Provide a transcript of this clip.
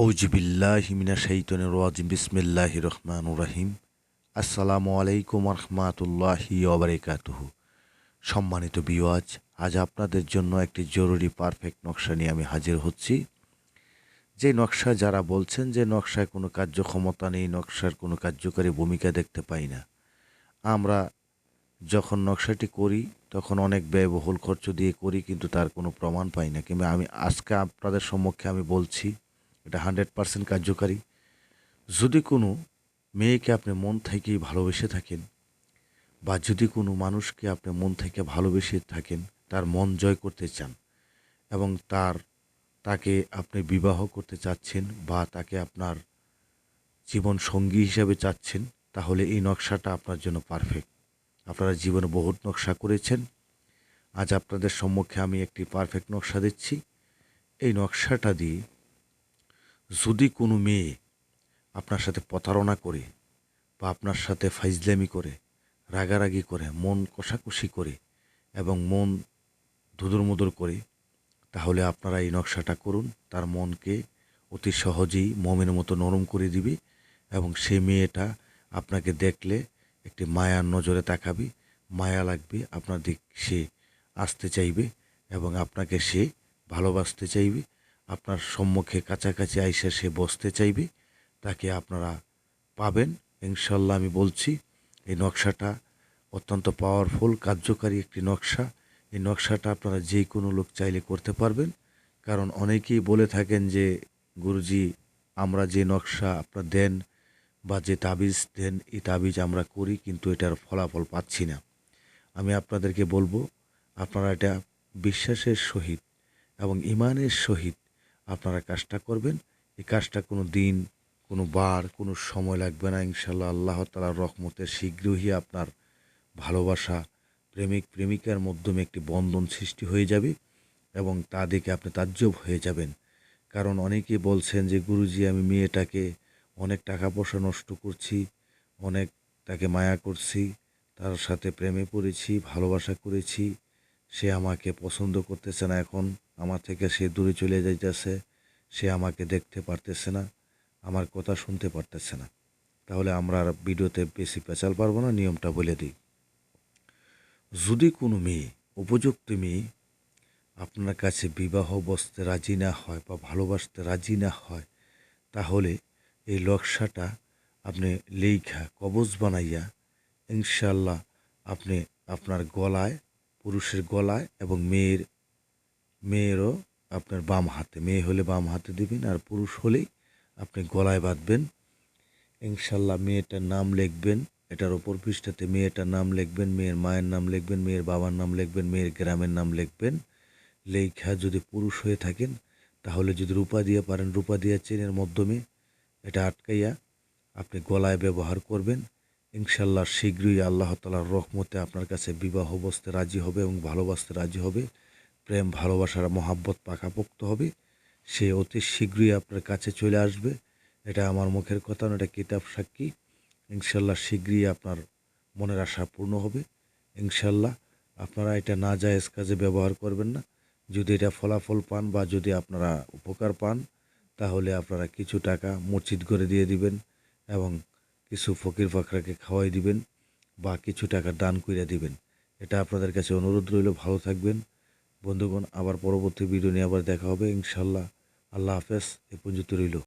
আউজবিল্লাহিমিনা শৈতনের রাজিম বিসমিল্লাহ আসসালামু আলাইকুম রহমাতুল্লাহি ওবরাকাতুহু সম্মানিত বিওয়াজ আজ আপনাদের জন্য একটি জরুরি পারফেক্ট নকশা নিয়ে আমি হাজির হচ্ছি। যে নকশা যারা বলছেন যে নকশায় কোনো কার্যক্ষমতা নেই, নকশার কোনো কার্যকারী ভূমিকা দেখতে পাই না। আমরা যখন নকশাটি করি, তখন অনেক ব্যয়বহুল খরচ দিয়ে করি, কিন্তু তার কোনো প্রমাণ পাই না। কিংবা আমি আজকে আপনাদের সম্মুখে আমি বলছি এটা হান্ড্রেড পার্সেন্ট কার্যকারী। যদি কোনো মেয়েকে আপনি মন থেকেই ভালোবেসে থাকেন বা যদি কোনো মানুষকে আপনি মন থেকে ভালোবেসে থাকেন, তার মন জয় করতে চান এবং তার, তাকে আপনি বিবাহ করতে চাচ্ছেন বা তাকে আপনার জীবন সঙ্গী হিসেবে চাচ্ছেন, তাহলে এই নকশাটা আপনার জন্য পারফেক্ট আপনারা জীবনে বহুত নকশা করেছেন। আজ আপনাদের সম্মুখে আমি একটি পারফেক্ট নকশা দিচ্ছি। এই নকশাটা দিয়ে যদি কোনো মেয়ে আপনার সাথে প্রতারণা করে বা আপনার সাথে ফাইজলামি করে, রাগারাগি করে, মন কষাকষি করে এবং মন ধুদুর মুদুর করে, তাহলে আপনারা এই নকশাটা করুন। তার মনকে অতি সহজেই মমের মতো নরম করে দিবে এবং সে মেয়েটা আপনাকে দেখলে একটি মায়ার নজরে তাকাবে, মায়া লাগবে, আপনার দিক সে আসতে চাইবে এবং আপনাকে সে ভালোবাসতে চাইবে। আপনার সম্মুখে কাছাকাছি আইসা সে বসতে চাইবে, তাকে আপনারা পাবেন। ইনশাল্লাহ আমি বলছি, এই নকশাটা অত্যন্ত পাওয়ারফুল কার্যকারী একটি নকশা। এই নকশাটা আপনারা যে কোনো লোক চাইলে করতে পারবেন। কারণ অনেকেই বলে থাকেন যে, গুরুজি, আমরা যে নকশা আপনার দেন বা যে তাবিজ দেন, এই তাবিজ আমরা করি, কিন্তু এটার ফলাফল পাচ্ছি না। আমি আপনাদেরকে বলব, আপনারা এটা বিশ্বাসের সহিত এবং ইমানের সহিত আপনারা কাজটা করবেন। এই কাজটা কোনো দিন, কোনো বার, কোনো সময় লাগবে না। ইনশাল্লাহ আল্লাহ তালার রহমতে শীঘ্রই আপনার ভালোবাসা প্রেমিক, প্রেমিকার মাধ্যমে একটি বন্ধন সৃষ্টি হয়ে যাবে এবং তা দেখে আপনি তাজ্জব হয়ে যাবেন। কারণ অনেকেই বলছেন যে, গুরুজি, আমি মেয়েটাকে অনেক টাকা পয়সা নষ্ট করছি, অনেক তাকে মায়া করছি, তার সাথে প্রেমে পড়েছি, ভালোবাসা করেছি, সে আমাকে পছন্দ করতেছে না এখন। আমার থেকে সে দূরে চলে যাইতেছে, সে আমাকে দেখতে পারতেছে না, আমার কথা শুনতে পারতেছে না। তাহলে আমরা আর ভিডিওতে বেশি পেঁচাল পারব না, নিয়মটা বলে দিই। যদি কোনো মেয়ে, উপযুক্ত মেয়ে আপনার কাছে বিবাহ বসতে রাজি না হয় বা ভালোবাসতে রাজি না হয়, তাহলে এই নকশাটা আপনি লেখা কবজ বানাইয়া ইনশাল্লাহ আপনি আপনার গলায়, পুরুষের গলায় এবং মেয়ের মেয়েরও আপনার বাম হাতে, মেয়ে হলে বাম হাতে দিবেন আর পুরুষ হলেই আপনি গলায় বাঁধবেন। ইনশাল্লাহ মেয়েটার নাম লিখবেন, এটার ওপর পৃষ্ঠাতে মেয়েটার নাম লিখবেন, মেয়ের মায়ের নাম লিখবেন, মেয়ের বাবার নাম লিখবেন, মেয়ের গ্রামের নাম লিখবেন। লেখা যদি পুরুষ হয়ে থাকেন, তাহলে যদি রূপা দিয়ে পারেন, রূপা দিয়ে চেনের মাধ্যমে এটা আটকাইয়া আপনি গলায় ব্যবহার করবেন। ইনশাল্লাহ শীঘ্রই আল্লাহ তালার রহমতে আপনার কাছে বিবাহ বসতে রাজি হবে এবং ভালোবাসতে রাজি হবে। প্রেম, ভালোবাসার মহাব্বত পাকাপোক্ত হবে। সে অতি শীঘ্রই আপনার কাছে চলে আসবে। এটা আমার মুখের কথা না এটা কিতাব সাক্ষী। ইনশাল্লাহ শীঘ্রই আপনার মনের আশা পূর্ণ হবে। ইনশাল্লাহ আপনারা এটা না জায়েজ কাজে ব্যবহার করবেন না। যদি এটা ফলাফল পান বা যদি আপনারা উপকার পান, তাহলে আপনারা কিছু টাকা মসজিদ করে দিয়ে দিবেন এবং কিছু ফকির ফাকরাকে খাওয়াই দিবেন বা কিছু টাকা দান করে দিবেন। এটা আপনাদের কাছে অনুরোধ রইল। ভালো থাকবেন। বন্ধুগণ আবার পরবর্তী ভিডিও নিয়ে আবার দেখা হবে। ইনশাল্লাহ আল্লাহ হাফেজ। এ পর্যন্ত রইল।